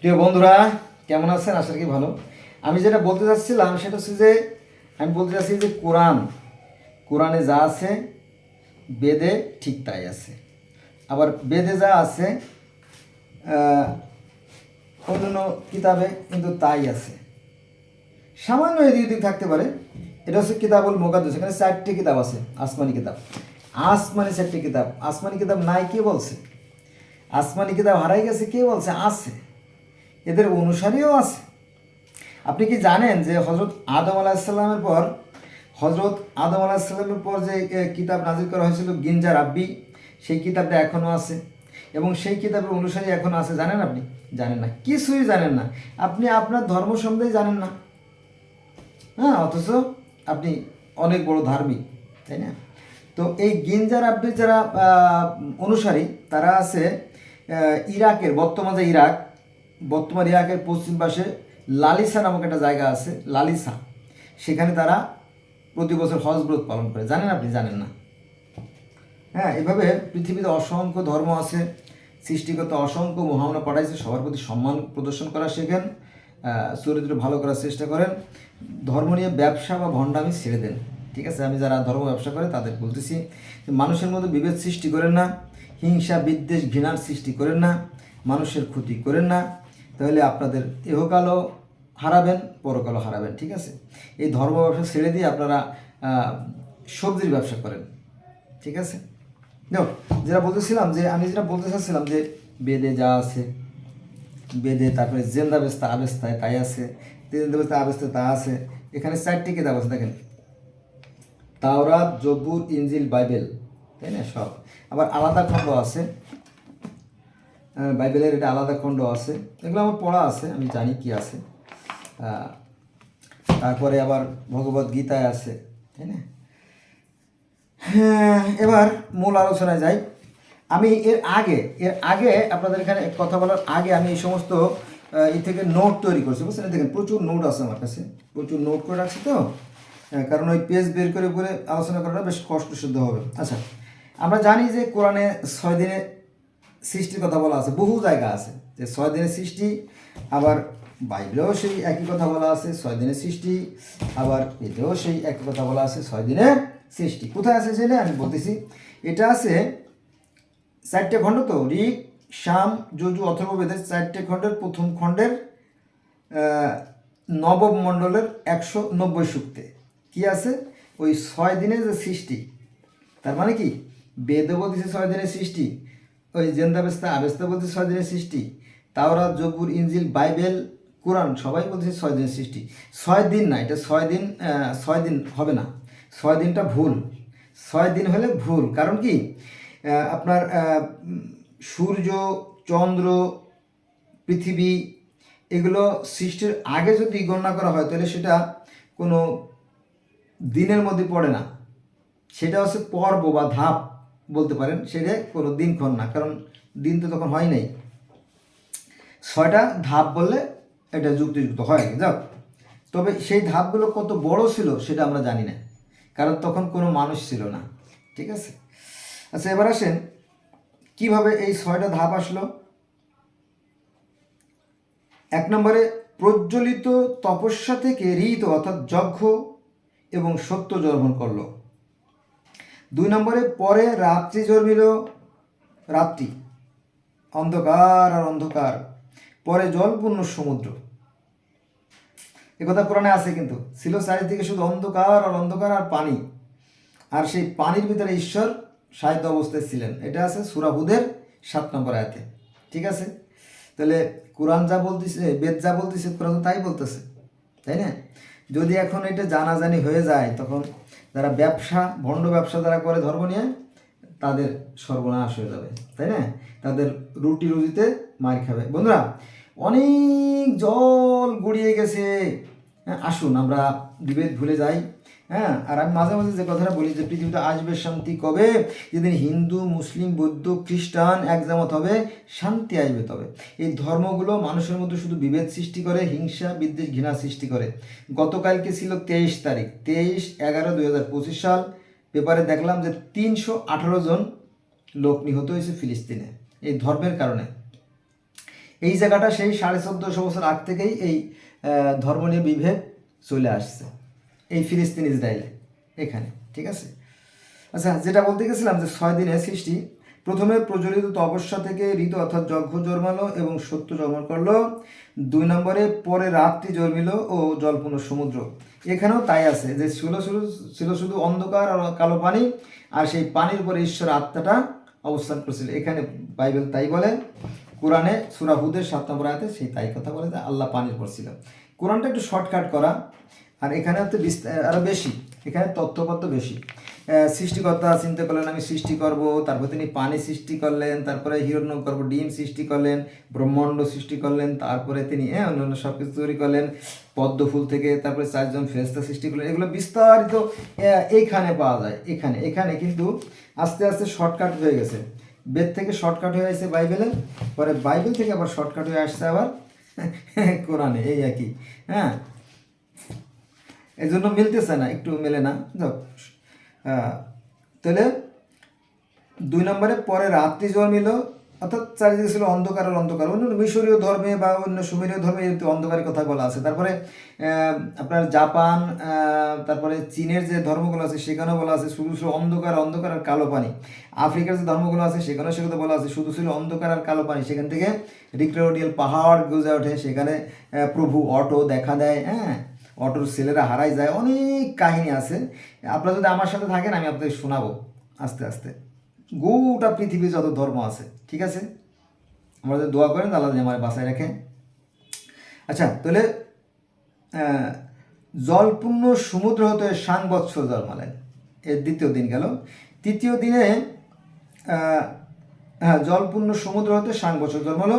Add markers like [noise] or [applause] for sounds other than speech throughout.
প্রিয় বন্ধুরা, কেমন আছেন? আশা কি ভালো। আমি যেটা বলতে চাচ্ছিলাম সেটা হচ্ছে যে, আমি বলতে চাচ্ছি যে কোরআন, কোরআনে যা আছে, বেদে ঠিক তাই আছে। আবার বেদে যা আছে অন্যান্য কিতাবে কিন্তু তাই আছে। সামান্য এদিক ওদিক থাকতে পারে। এটা হচ্ছে কিতাবুল মোকাদ্দস, এখানে চারটি কিতাব আছে, আসমানি কিতাব। আসমানি চারটি কিতাব। আসমানি কিতাব নাই কে বলছে? আসমানি কিতাব হারাই গেছে কে বলছে? আছে। এদের অনুসারীও আছে। আপনি কি জানেন যে হজরত আদম আলাহিসাল্লামের পর হজরত আদম আলাহিসাল্লামের পর যে কিতাব নাজির করা হয়েছিল গিঞ্জা রাব্বি, সেই কিতাবটা এখনও আছে এবং সেই কিতাবের অনুসারী এখনও আছে, জানেন আপনি? জানেন না। কিছুই জানেন না। আপনি আপনার ধর্ম সম্বন্ধেই জানেন না। হ্যাঁ অথচ আপনি অনেক বড় ধার্মিক, তাই না? তো এই গিঞ্জার আব্বির যারা অনুসারী, তারা আছে ইরাকের, বর্তমান যে ইরাক বর্তমান ইরাকের পশ্চিম পাশে লালিসা নামক একটা জায়গা আছে, লালিসা। সেখানে তারা প্রতি বছর হজ ব্রত পালন করে। জানেন আপনি? জানেন না। হ্যাঁ এভাবে পৃথিবীতে অসংখ্য ধর্ম আছে সৃষ্টিগত অসংখ্য মহামনা পাঠাইছে, সবার প্রতি সম্মান প্রদর্শন করা শেখেন চরিত্র ভালো করার চেষ্টা করেন। ধর্ম নিয়ে ব্যবসা বা ভণ্ডামি ছেড়ে দেন। ঠিক আছে? আমি যারা ধর্ম ব্যবসা করে তাদের বলতেছি মানুষের মধ্যে বিভেদ সৃষ্টি করেন না, হিংসা, বিদ্বেষ, ঘৃণার সৃষ্টি করেন না, মানুষের ক্ষতি করেন না। তাহলে আপনাদের ইহকালও হারাবেন, পরকালও হারাবেন, ঠিক আছে? এই ধর্ম ব্যবসা ছেড়ে দিয়ে আপনারা সবজির ব্যবসা করেন, ঠিক আছে? দেখো যেটা বলতেছিলাম যে, আমি যেটা বলতে চাচ্ছিলাম যে, বেদে যা আছে, বেদে তারপরে জেন্দা বেস্তা, আবেস্তায় তাই আছে, জেন্দা বেস্তা, আবেস্তায় তা আছে, এখানে চারটি কিতাব আছে, দেখেন। তাওরাত জব্বুর ইঞ্জিল বাইবেল, তাই না? সব। আবার আলাদা খণ্ড আছে বাইবেলের এটা আলাদা খণ্ড আছে। এগুলো আমার পড়া আছে আমি জানি কি আছে। তারপরে আবার ভগবত গীতায় আছে তাই না? হ্যাঁ এবার মূল আলোচনায় যাই। আমি এর আগে এর আগে আপনাদের এখানে কথা বলার আগে আমি এই সমস্ত আহ, ই থেকে নোট তৈরি করছি বুঝছেন? এই দেখেন প্রচুর নোট আছে আমার কাছে। প্রচুর নোট করে রাখছি তো। কারণ ওই পেজ বের করে করে আলোচনা করাটা বেশ কষ্টসাধ্য হবে। আচ্ছা আমরা জানি যে কোরআনে ছয় দিনে সৃষ্টির কথা বলা আছে, বহু জায়গা আছে যে ছয় দিনের সৃষ্টি, আবার বাইবেলেও সেই একই কথা বলা আছে, ছয় দিনের সৃষ্টি, আবার এতেও সেই একই কথা বলা আছে, ছয় দিনের সৃষ্টি। কোথায় আছে সেটা আমি বলতেছি। এটা আছে চারটে খণ্ড তো, ঋক শাম যজু অথর্ববেদের চারটে খণ্ডের, প্রথম খণ্ডের নবম মণ্ডলের একশো নব্বই সূক্তে। কি আছে? ওই ছয় দিনের যে সৃষ্টি, তার মানে কি? বেদও বলতেছে ছয় দিনের সৃষ্টি ওই জেন্দাবেস্তা আবেস্তা বলতেছে ছয় দিনের সৃষ্টি। তাওরা জব্বুর ইঞ্জিল বাইবেল, কোরআন, সবাই বলছে ছয় দিনের সৃষ্টি। ছয় দিন না, এটা ছয় দিন ছয় দিন হবে না। ছয় দিনটা ভুল। ছয় দিন হলে ভুল। কারণ কি? আপনার সূর্য, চন্দ্র, পৃথিবী, এগুলো সৃষ্টির আগে যদি গণনা করা হয়, তাহলে সেটা কোনো দিনের মধ্যে পড়ে না। সেটা হচ্ছে পর্ব বা ধাপ। বলতে পারেন সেটা কোনো দিনক্ষণ না, কারণ দিন তো তখন হয় নাই। ছয়টা ধাপ বললে এটা যুক্তিযুক্ত হয় যাক তবে সেই ধাপগুলো কত বড় ছিল সেটা আমরা জানি না, কারণ তখন কোনো মানুষ ছিল না, ঠিক আছে? আচ্ছা এবার আসেন, কীভাবে এই ছয়টা ধাপ আসলো? এক নম্বরে, প্রজ্বলিত তপস্যা থেকে ঋত অর্থাৎ যজ্ঞ এবং সত্য জন্মন করল। দুই নম্বরে পরে রাত্রি জন্মিল রাত্রি। অন্ধকার আর অন্ধকার। পরে জলপূর্ণ সমুদ্র। একথা কোরআনে আছে কিন্তু। ছিল চারিদিকে শুধু অন্ধকার আর অন্ধকার আর পানি। আর সেই পানির ভিতরে ঈশ্বর সাহিত্য অবস্থায় ছিলেন। এটা আছে সুরাহুদের সাত নম্বর আয়াতে। ঠিক আছে? তাহলে কোরআন যা বলতেছে, বেদ যা বলতেছে, কোরআন তাই বলতেছে। তাই না? যদি এখন এটা জানাজানি হয়ে যায়, তখন যারা ব্যবসা, ভণ্ড ব্যবসা যারা করে ধর্ম নিয়ে, তাদের সর্বনাশ হয়ে যাবে, তাই না? তাদের রুটি রুজিতে মার খাবে। বন্ধুরা, অনেক জল গড়িয়ে গেছে। হ্যাঁ আসুন, আমরা বিভেদ ভুলে যাই। হ্যাঁ আর আমি মাঝে মাঝে যে কথাটা বলি যে পৃথিবীতে আসবে শান্তি কবে? যেদিন হিন্দু, মুসলিম, বৌদ্ধ, খ্রিস্টান একজামত হবে, শান্তি আসবে তবে। এই ধর্মগুলো মানুষের মধ্যে শুধু বিভেদ সৃষ্টি করে, হিংসা, বিদ্বেষ, ঘৃণা সৃষ্টি করে। গতকালকে ছিল তেইশ তারিখ, তেইশ এগারো দুই হাজার পঁচিশ সাল। পেপারে দেখলাম যে তিনশো আঠারো জন লোক নিহত হয়েছে ফিলিস্তিনে, এই ধর্মের কারণে। এই জায়গাটা সেই সাড়ে চোদ্দোশো বছর আগ থেকেই এই ধর্ম নিয়ে বিভেদ চলে আসছে। এই ফিলিস্তিন ইসরায়েলে এখানে, ঠিক আছে? আচ্ছা যেটা বলতে গেছিলাম যে ছয় দিনে সৃষ্টি, প্রথমে প্রজ্বলিত তপস্যা থেকে ঋতু অর্থাৎ যজ্ঞ জন্মালো এবং সত্য জন্ম করল। দুই নম্বরে, পরে রাত্রি জন্মিল ও জলপূর্ণ সমুদ্র। এখানেও তাই আছে যে ছিল শুধু ছিল শুধু অন্ধকার আর কালো পানি, আর সেই পানির উপরে ঈশ্বর আত্মাটা অবস্থান করছিল। এখানে বাইবেল তাই বলে, কোরআনে সুরাহুদের সাত নম্বর আয়াতে সেই তাই কথা বলে যে আল্লাহ পানির উপর ছিল। কোরআনটা একটু শর্টকাট করা আর এখানে হচ্ছে আরও বেশি। এখানে তথ্যপত্র বেশি। সৃষ্টিকর্তা চিন্তা করলেন, আমি সৃষ্টি করব। তারপর তিনি পানি সৃষ্টি করলেন, তারপরে হিরণ্য করব ডিম সৃষ্টি করলেন, ব্রহ্মাণ্ড সৃষ্টি করলেন, তারপরে তিনি হ্যাঁ অন্যান্য সব কিছু তৈরি করলেন, পদ্ম ফুল থেকে, তারপরে চারজন ফেরেস্তা সৃষ্টি করলেন। এগুলো বিস্তারিত এইখানে পাওয়া যায়, এখানে এখানে কিন্তু আস্তে আস্তে শর্টকাট হয়ে গেছে। বেদ থেকে শর্টকাট হয়ে আসছে বাইবেলে, পরে বাইবেল থেকে আবার শর্টকাট হয়ে আসছে আবার, [laughs] কোরআনে, এই একই হ্যাঁ? এই জন্য মিলতেছে না, একটু মেলে না। তাহলে দুই নম্বরে পরে রাত্রি জন্মিল অর্থাৎ চারিদিকে ছিল অন্ধকার আর অন্ধকার। অন্য মিশরীয় ধর্মে বা অন্য সুমেরীয় ধর্মে অন্ধকারের কথা বলা আছে। তারপরে আপনার জাপান তারপরে চীনের যে ধর্মগুলো আছে সেখানেও বলা আছে, শুধু ছিল অন্ধকার অন্ধকার আর কালো পানি। আফ্রিকার যে ধর্মগুলো আছে সেখানেও সে কথা বলা আছে, শুধু ছিল অন্ধকার আর কালো পানি। সেখান থেকে রিক্রেডিয়াল পাহাড় গুজে ওঠে, সেখানে প্রভু অটো দেখা দেয় হ্যাঁ? অটোর ছেলেরা হারাই যায়, অনেক কাহিনী আছে। আপনারা যদি আমার সাথে থাকেন, আমি আপনাদের শোনাবো আস্তে আস্তে। গোটা পৃথিবীর যত ধর্ম আছে, ঠিক আছে? আমরা যদি দোয়া করেন, আল্লাহ আমার বাসায় রাখেন। আচ্ছা তাহলে জলপূর্ণ সমুদ্র হতে সাং বৎসর জন্মালেন। এর দ্বিতীয় দিন গেল। তৃতীয় দিনে হ্যাঁ জলপূর্ণ সমুদ্র হতে সাং বছর জন্মালো।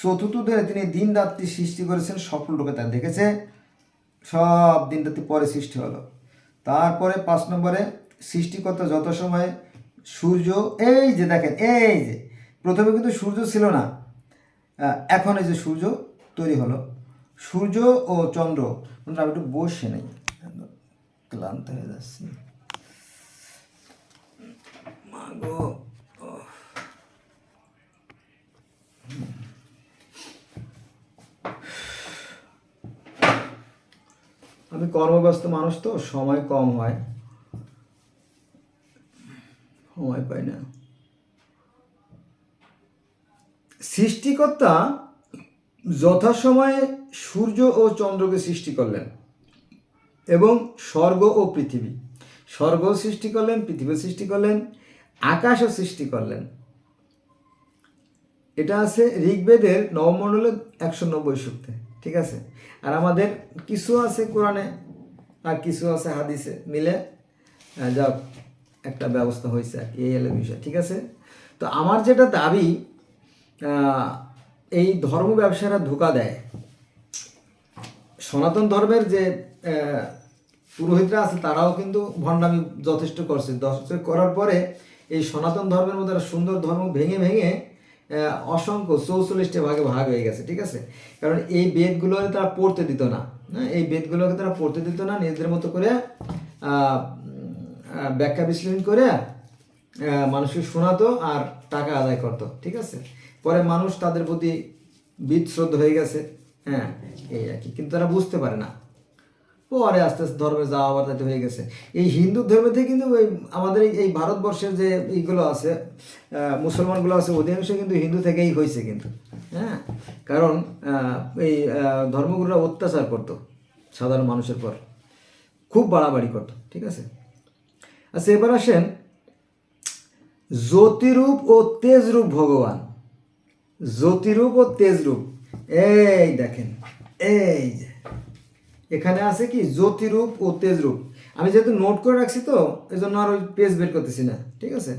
চতুর্থ দিনে তিনি দিন রাত্রি সৃষ্টি করেছেন সফল রূপে তা দেখেছে। সব দিনটাতে পরে সৃষ্টি হলো। তারপরে পাঁচ নম্বরে সৃষ্টিকর্তা যত সময় সূর্য এই যে দেখেন এই যে প্রথমে কিন্তু সূর্য ছিল না এখন এই যে সূর্য তৈরি হলো। সূর্য ও চন্দ্র বন্ধুরা, আমি একটু বসে নেই ক্লান্ত হয়ে যাচ্ছি। মা গো, ওহ। আমি কর্মব্যস্ত মানুষ তো, সময় কম হয়। সময় পাই না। সৃষ্টিকর্তা যথাসময়ে সূর্য ও চন্দ্রকে সৃষ্টি করলেন এবং স্বর্গ ও পৃথিবী। স্বর্গ সৃষ্টি করলেন, পৃথিবী সৃষ্টি করলেন, আকাশও সৃষ্টি করলেন। এটা আছে ঋগ্বেদের নবমণ্ডলের একশো নব্বই সূক্তে ঠিক আছে? আর আমাদের কিছু আছে কোরআনে আর কিছু আছে হাদিসে। মিলে আহ, যা একটা ব্যবস্থা হয়েছে আর কি এই হলো বিষয় ঠিক আছে? তো আমার যেটা দাবি এই ধর্ম ব্যবসারা ধোকা দেয়। সনাতন ধর্মের যে পুরোহিতরা আছে তারাও কিন্তু ভণ্ডামি যথেষ্ট করছে। যথেষ্ট করার পরে এই সনাতন ধর্মের মধ্যে সুন্দর ধর্ম ভেঙে ভেঙে অসংখ্য চৌচল্লিশটা ভাগে ভাগ হয়ে গেছে, ঠিক আছে? কারণ এই বেদগুলো তারা পড়তে দিত না। হ্যাঁ এই বেদগুলোকে তারা পড়তে দিত না, নিজেদের মতো করে ব্যাখ্যা বিশ্লেষণ করে মানুষকে শোনাতো আর টাকা আদায় করতো, ঠিক আছে? পরে মানুষ তাদের প্রতি বিদ্রোধ হয়ে গেছে। হ্যাঁ এই আর কি। কিন্তু তারা বুঝতে পারে না। পরে আস্তে আস্তে ধর্মে যাওয়া আবার তাতে হয়ে গেছে। এই হিন্দু ধর্মেতে কিন্তু ওই আমাদের এই- ভারতবর্ষের যে এইগুলো আছে মুসলমানগুলো আছে অধিকাংশ কিন্তু হিন্দু থেকেই হয়েছে কিন্তু। হ্যাঁ? কারণ এই আহ, ধর্মগুলোরা অত্যাচার করতো সাধারণ মানুষের পর। খুব বাড়াবাড়ি করতো ঠিক আছে? আচ্ছা এবার আসেন। জ্যোতিরূপ ও তেজরূপ ভগবান। জ্যোতিরূপ ও তেজরূপ। এই দেখেন এই যে। এখানে আছে কি, জ্যোতিরূপ ও তেজরূপ। আমি যেহেতু নোট করে রাখছি তো এই জন্য আর ওই পেজ বের করতেছি না, ঠিক আছে?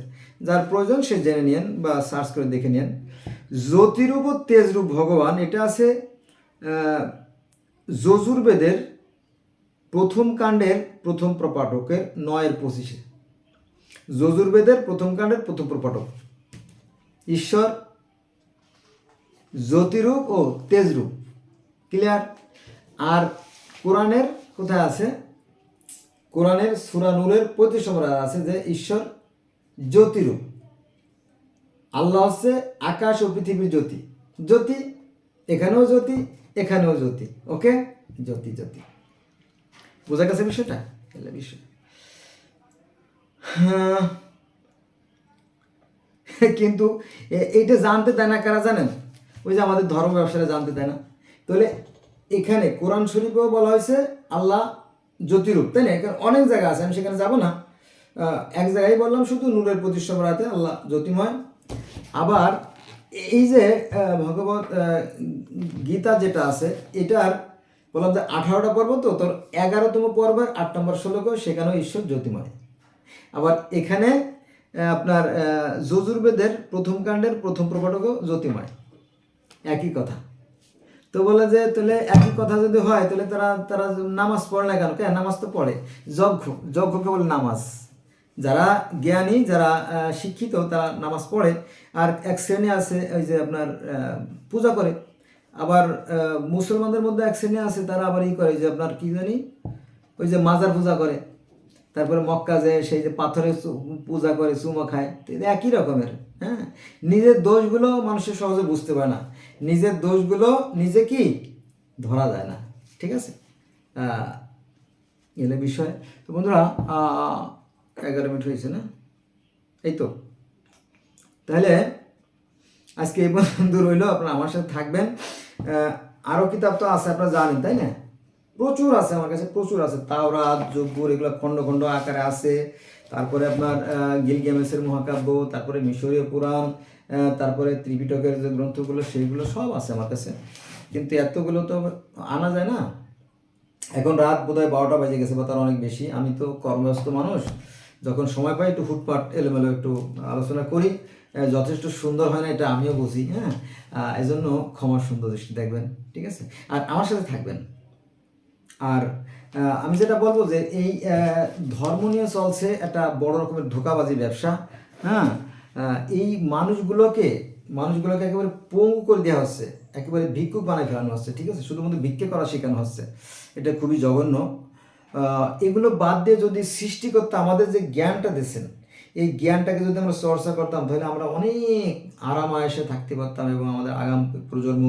যার প্রয়োজন সে জেনে নিন বা সার্চ করে দেখে নিন জ্যোতিরূপ ও তেজরূপ ভগবান, এটা আছে যজুর্বেদের প্রথম কাণ্ডের প্রথম প্রপাঠকের নয়ের পঁচিশে। যজুর্বেদের প্রথম কাণ্ডের প্রথম প্রপাঠক। ঈশ্বর, জ্যোতিরূপ ও তেজরূপ। ক্লিয়ার আর কোরআনের কোথায় আছে? কোরআনের সুরা নূরের পঁয়ত্রিশ নম্বর আছে যে ঈশ্বর জ্যোতিরূপ আল্লাহ হচ্ছে আকাশ ও পৃথিবীর জ্যোতি। জ্যোতি এখানেও জ্যোতি এখানেও জ্যোতি। ওকে? জ্যোতি জ্যোতি। বোঝা গেছে বিষয়টা? এলে বিষয়। হ্যাঁ। [laughs] কিন্তু এইটা জানতে দেয় না কারা জানেন? ওই যে আমাদের ধর্ম ব্যবসাটা জানতে দেয় না। তাহলে এখানে কোরআন শরীফেও বলা হয়েছে, আল্লাহ জ্যোতিরূপ, তাই না? এখানে অনেক জায়গা আছে, আমি সেখানে যাব না। এক জায়গায় বললাম শুধু নূরের প্রতিষ্ঠা করাতে আল্লাহ জ্যোতিময় আবার এই যে ভগবত গীতা যেটা আছে, এটার বললাম যে আঠারোটা পর্ব তো, তোর এগারোতম পর্বের আট নম্বর শ্লোকেও সেখানেও ঈশ্বর জ্যোতিময় আবার এখানে আপনার যজুর্বেদের প্রথম কাণ্ডের প্রথম প্রকটকও জ্যোতিময় একই কথা। তো বলে যে, তাহলে একই কথা যদি হয়, তাহলে তারা তারা নামাজ পড়ে না কেন? কেন? নামাজ তো পড়ে। যজ্ঞ, যজ্ঞকে বলে নামাজ। যারা জ্ঞানী, যারা শিক্ষিত, তারা নামাজ পড়ে। আর এক শ্রেণি আছে, ওই যে আপনার পূজা করে। আবার মুসলমানদের মধ্যে এক শ্রেণি আছে, তারা আবার ই করে, যে আপনার কি জানি? ওই যে মাজার পূজা করে। তারপরে মক্কা যে সেই যে পাথরে পূজা করে চুমো খায়। একই রকমের। হ্যাঁ? নিজের দোষগুলো মানুষের সহজে বুঝতে পারে না। নিজের দোষগুলো নিজে কি? ধরা যায় না। ঠিক আছে? এলে বিষয়। তো বন্ধুরা এগারো মিনিট হয়েছে না? এই তো। তাহলে আজকে এই পর্যন্ত রইল। আপনারা আমার সাথে থাকবেন। আহ, আরও কিতাব তো আছে আপনারা জানেন তাই না? প্রচুর আছে আমার কাছে প্রচুর আছে। তাওরাত জব্বুর এগুলো খণ্ড খণ্ড আকারে আছে। তারপরে আপনার আহ, গিলগেমেসের মহাকাব্য তারপরে মিশরীয় পুরাণ তারপরে ত্রিপিটকের যে গ্রন্থগুলো সেইগুলো সব আছে আমার কাছে। কিন্তু এতগুলো তো আনা যায় না। এখন রাত বোধহয় বারোটা বেজে গেছে বা তার অনেক বেশি। আমি তো কর্মব্যস্ত মানুষ। যখন সময় পাই একটু ফুটপাট এলোমেলো একটু আলোচনা করি। যথেষ্ট সুন্দর হয় না এটা আমিও বুঝি হ্যাঁ? এই জন্য ক্ষমার সুন্দর দৃষ্টি দেখবেন ঠিক আছে? আর আমার সাথে থাকবেন। আর আমি যেটা বলব যে এই ধর্ম নিয়ে চলছে একটা বড় রকমের ধোকাবাজি ব্যবসা হ্যাঁ? এই মানুষগুলোকে মানুষগুলোকে একেবারে পঙ্গু করে দেওয়া হচ্ছে, একেবারে ভিক্ষুক বানায় ফেলানো হচ্ছে, ঠিক আছে? শুধুমাত্র ভিক্ষে করা শেখানো হচ্ছে, এটা খুবই জঘন্য। এগুলো বাদ দিয়ে যদি সৃষ্টিকর্তা আমাদের যে জ্ঞানটা দিয়েছেন এই জ্ঞানটাকে যদি আমরা চর্চা করতাম, তাহলে আমরা অনেক আরাম আয়েসে থাকতে পারতাম এবং আমাদের আগাম প্রজন্ম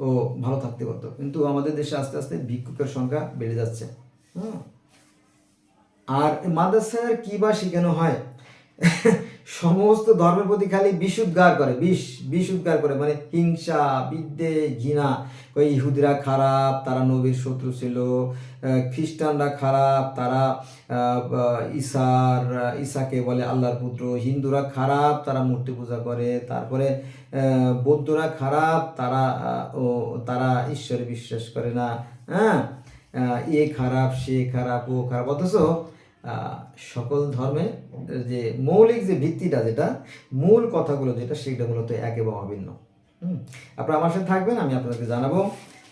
ও ভালো থাকতে পারতো। কিন্তু আমাদের দেশে আস্তে আস্তে ভিক্ষুকের সংখ্যা বেড়ে যাচ্ছে। হুম। আর মাদ্রাসার কি বা শেখানো হয়? সমস্ত ধর্মের প্রতি খালি বিষ করে, বিষ উদ্গার করে মানে হিংসা বিদ্যে ঘৃণা। ওই ইহুদিরা খারাপ, তারা নবীর শত্রু ছিল খ্রিস্টানরা খারাপ, তারা ঈসার ঈসাকে বলে আল্লাহর পুত্র। হিন্দুরা খারাপ, তারা মূর্তি পূজা করে। তারপরে বৌদ্ধরা খারাপ, তারা ও, তারা ঈশ্বরে বিশ্বাস করে না। হ্যাঁ? এ খারাপ, সে খারাপ, ও খারাপ। অথচ সকল ধর্মে যে মৌলিক যে ভিত্তিটা যেটা মূল কথাগুলো যেটা সেটা মূলত এক এবং অভিন্ন। হুম? আপনারা আমার সাথে থাকবেন আমি আপনাদেরকে জানাব।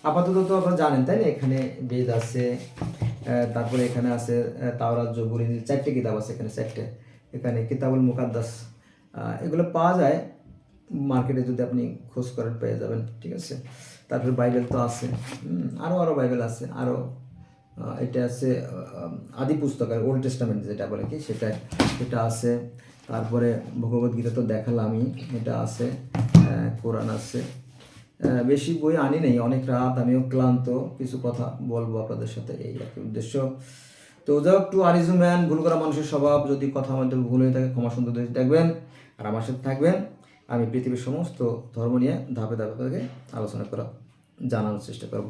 আপাতত তো আপনারা জানেন তাই না? এখানে বেদ আছে তারপরে এখানে আছে আহ, তাওরাত জবুর চারটে কিতাব আছে এখানে চারটে। এখানে কিতাবুল মুকাদ্দাস এগুলো পাওয়া যায়। মার্কেটে যদি আপনি খোঁজ করেন পেয়ে যাবেন ঠিক আছে? তারপরে বাইবেল তো আছে আরও আরও বাইবেল আছে আরও এটা আছে আদি পুস্তক আর ওল্ড টেস্টামেন্ট যেটা বলে কি, সেটা এটা আছে। তারপরে ভগবত গীতা তো দেখালামই, এটা আছে কোরআন আছে। বেশি বই আনি নেই, অনেক রাত আমিও ক্লান্ত, কিছু কথা বলব আপনাদের সাথে, এই আর কি উদ্দেশ্য। তো যাও একটু আরিজু ম্যান ভুল করা মানুষের স্বভাব, যদি কথা মধ্যে ভুল হয়ে থাকে, ক্ষমা সুন্দর দেখবেন, আর আমার সাথে থাকবেন। আমি পৃথিবীর সমস্ত ধর্ম নিয়ে ধাপে ধাপে করে আলোচনা করা, জানানোর চেষ্টা করব।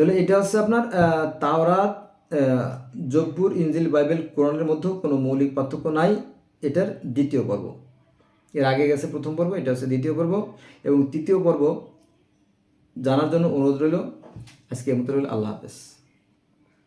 তাহলে এটা হচ্ছে আপনার তাওরা তাওরাত জব্বুর ইঞ্জিল বাইবেল, কোরআনের মধ্যেও কোনো মৌলিক পার্থক্য নাই। এটার দ্বিতীয় পর্ব। এর আগে গেছে প্রথম পর্ব, এটা হচ্ছে দ্বিতীয় পর্ব। এবং তৃতীয় পর্ব জানার জন্য অনুরোধ রইল। আজকে এমতো রইল, আল্লাহ হাফেজ।